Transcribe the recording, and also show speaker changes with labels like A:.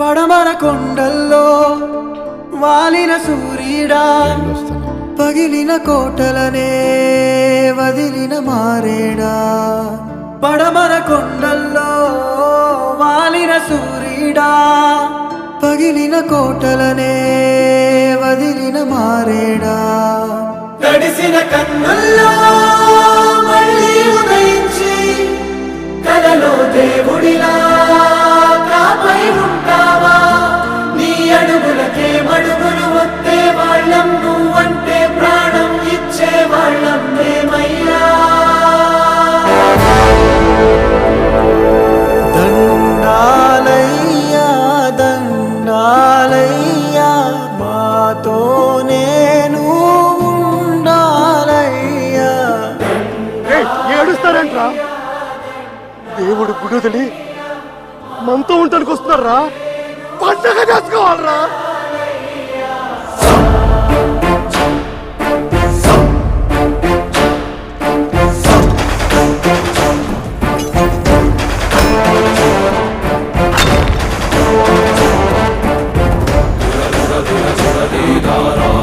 A: పడమర కొండల్లో వాలిన సూర్యుడా పగిలిన కోటలనే వదిలిన మారేడా. పడమర కొండల్లో వాలిన సూర్యుడా పగిలిన కోటలనే వదిలిన మారేడా. తడిసిన కన్నుల్లో
B: ఎవరంట్రా? దేవుడు గుడుదలి మనతో ఉండడానికి వస్తున్నారా? పండగ చేసుకోవాలరా? Dara